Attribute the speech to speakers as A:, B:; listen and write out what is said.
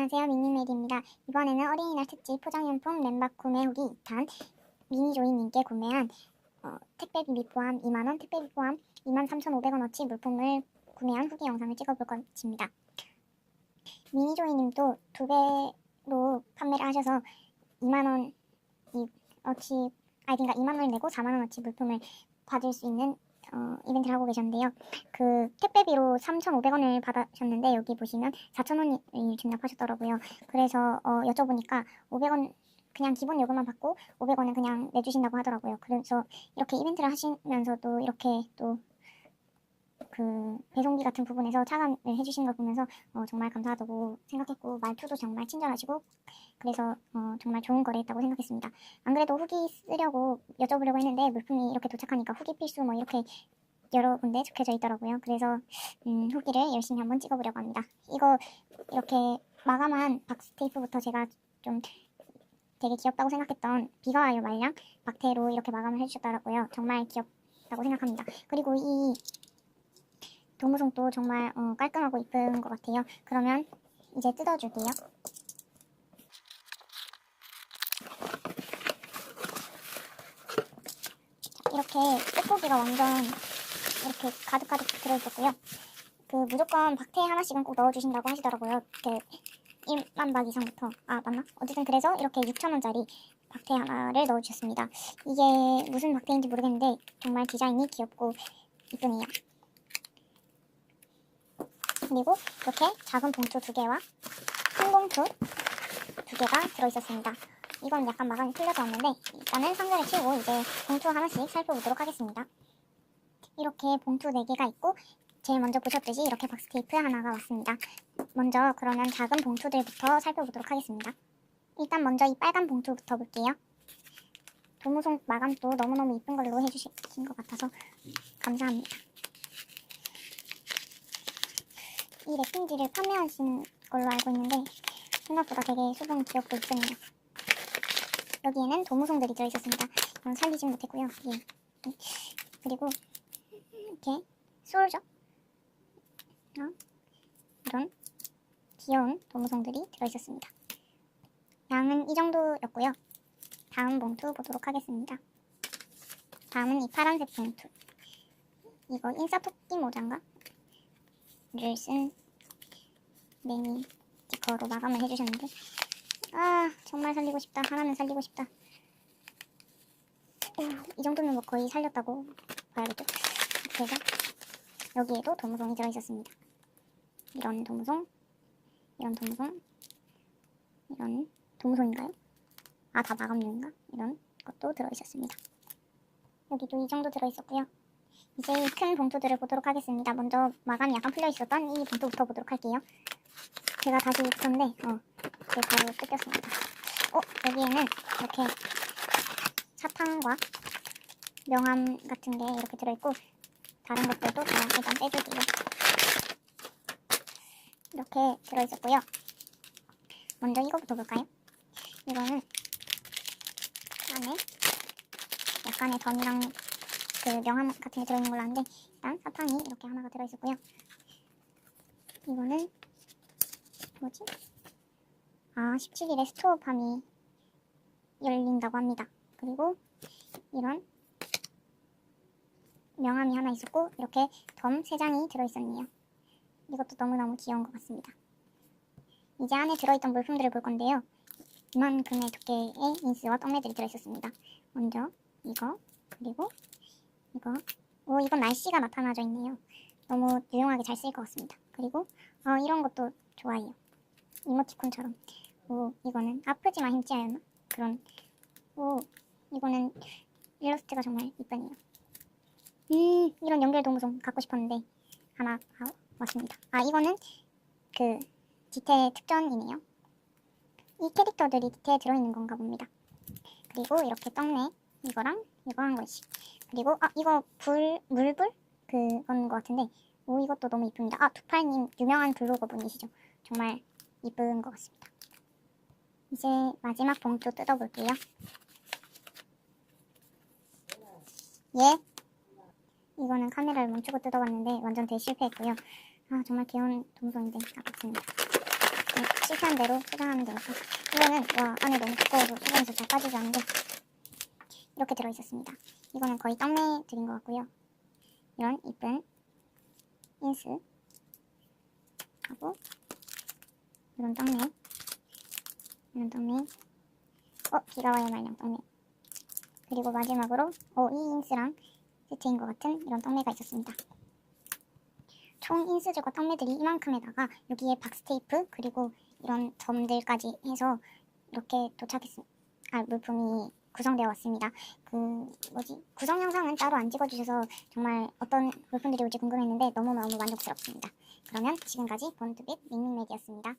A: 안녕하세요. 미니메리입니다. 이번에는 어린이날 특집 포장용품 램박 구매 후기 2탄 미니조이님께 구매한 어, 택배비 포함 2만원, 택배비 포함 23,500원어치 물품을 구매한 후기 영상을 찍어볼 것입니다. 미니조이님도 두 배로 판매를 하셔서 2만원 어치 아니 그러니까 2만원을 내고 4만원어치 물품을 받을 수 있는 어, 이벤트를 하고 계셨는데요. 그 택배비로 3,500원을 받으셨는데 여기 보시면 4,000원을 증납하셨더라고요. 그래서 어, 여쭤보니까 500원 그냥 기본 요금만 받고 500원은 그냥 내주신다고 하더라고요. 그래서 이렇게 이벤트를 하시면서도 이렇게 또 그 배송비 같은 부분에서 차감을 해주신 걸 보면서 어, 정말 감사하다고 생각했고 말투도 정말 친절하시고 그래서 어, 정말 좋은 거래했다고 생각했습니다. 안 그래도 후기 쓰려고 여쭤보려고 했는데 물품이 이렇게 도착하니까 후기 필수 뭐 이렇게 여러 군데 적혀져 있더라고요. 그래서 음, 후기를 열심히 한번 찍어보려고 합니다. 이거 이렇게 마감한 박스 테이프부터 제가 좀 되게 귀엽다고 생각했던 비가 와요 말량 박테로 이렇게 마감을 해주셨더라고요. 정말 귀엽다고 생각합니다. 그리고 이 도무송도 정말 어, 깔끔하고 이쁜 것 같아요. 그러면 이제 뜯어줄게요. 이렇게 뽁뽁이가 완전 이렇게 가득가득 들어있었고요. 그 무조건 박태 하나씩은 꼭 넣어주신다고 하시더라고요. 그 1만 박 이상부터 아 맞나? 어쨌든 그래서 이렇게 6천원짜리 박태 하나를 넣어주셨습니다. 이게 무슨 박태인지 모르겠는데 정말 디자인이 귀엽고 이쁘네요. 그리고 이렇게 작은 봉투 두 개와 큰 봉투 두 개가 들어있었습니다. 이건 약간 마감이 풀려서 왔는데 일단은 상자를 치우고 이제 봉투 하나씩 살펴보도록 하겠습니다. 이렇게 봉투 4개가 있고 제일 먼저 보셨듯이 이렇게 박스 테이프 하나가 왔습니다. 먼저 그러면 작은 봉투들부터 살펴보도록 하겠습니다. 일단 먼저 이 빨간 봉투부터 볼게요. 도무송 마감도 너무너무 이쁜 걸로 해주신 것 같아서 감사합니다. 이 랩핑지를 판매하신 걸로 알고 있는데 생각보다 되게 수분 귀엽고 이쁘네요. 여기에는 도무송들이 들어있었습니다. 이건 살리진 못했고요. 예. 그리고 이렇게 솔저 어? 이런 귀여운 도무송들이 들어있었습니다. 양은 이 정도였고요. 다음 봉투 보도록 하겠습니다. 다음은 이 파란색 봉투. 이거 인싸토끼 모자인가? 를 쓴 매니 스티커로 마감을 해주셨는데. 아 정말 살리고 싶다. 하나는 살리고 싶다. 음, 이 정도면 뭐 거의 살렸다고 봐야겠죠? 그래서 여기에도 도무송이 들어있었습니다. 이런 도무송 이런 도무송 이런 도무송인가요? 아 다 마감용인가? 이런 것도 들어있었습니다. 여기도 이 정도 들어있었고요 이제 큰 봉투들을 보도록 하겠습니다 먼저 마감이 약간 풀려 있었던 이 봉투부터 보도록 할게요 제가 다시 붙였는데 어, 이제 바로 뜯겼습니다. 어, 여기에는 이렇게 사탕과 명함 같은 게 이렇게 들어있고 다른 것들도 다 일단 빼줄게요. 이렇게 들어있었고요. 먼저 이거부터 볼까요? 이거는 안에 약간의 점이랑 그 명함 같은 게 들어있는 걸로 아는데 일단 사탕이 이렇게 하나가 들어있었고요. 이거는 뭐지? 아, 17일에 스토어팜이 열린다고 합니다. 그리고 이런 명함이 하나 있었고 이렇게 덤 3장이 들어있었네요. 이것도 너무너무 귀여운 것 같습니다. 이제 안에 들어있던 물품들을 볼 건데요. 이만큼의 두께의 인스와 떡매들이 들어있었습니다. 먼저 이거 그리고 이거. 오 이건 날씨가 나타나져 있네요. 너무 유용하게 잘 쓰일 것 같습니다. 그리고 어, 이런 것도 좋아해요. 이모티콘처럼. 오 이거는 아프지만 힘찌하였나? 그런. 오 이거는 일러스트가 정말 이쁘네요. 음 이런 연결 도무송 갖고 싶었는데 하나 아, 왔습니다. 아 이거는 그 디테 특전이네요. 이 캐릭터들이 디테에 들어있는 건가 봅니다. 그리고 이렇게 떡네 이거랑 이거 한 권씩 그리고 아 이거 불 물불 그건 것 같은데 오 이것도 너무 이쁩니다 아 두팔님 유명한 블로거 분이시죠 정말 이쁜 것 같습니다. 이제 마지막 봉투 뜯어볼게요. 예? 이거는 카메라를 멈추고 뜯어봤는데 완전 대실패했고요. 아 정말 귀여운 동성인데 아깝습니다. 네, 실패한 대로 포장하면 되니까 이거는 와 안에 너무 두꺼워서 소금에서 잘 빠지지 않는데 이렇게 들어있었습니다. 이거는 거의 떡메 드린 것 같고요. 이런 이쁜 인스 하고 이런 떡메 이런 떡메 어 비가와의 말량 떡메 그리고 마지막으로 어, 이 인스랑 세트인 것 같은 이런 떡메가 있었습니다. 총 인스들과 떡메들이 이만큼에다가 여기에 박스테이프 그리고 이런 점들까지 해서 이렇게 도착했습니다. 아 물품이 구성되어 왔습니다. 그 뭐지 구성 영상은 따로 안 찍어주셔서 정말 어떤 물품들이 올지 궁금했는데 너무너무 만족스럽습니다. 그러면 지금까지 본투빛 밍밍맥이었습니다.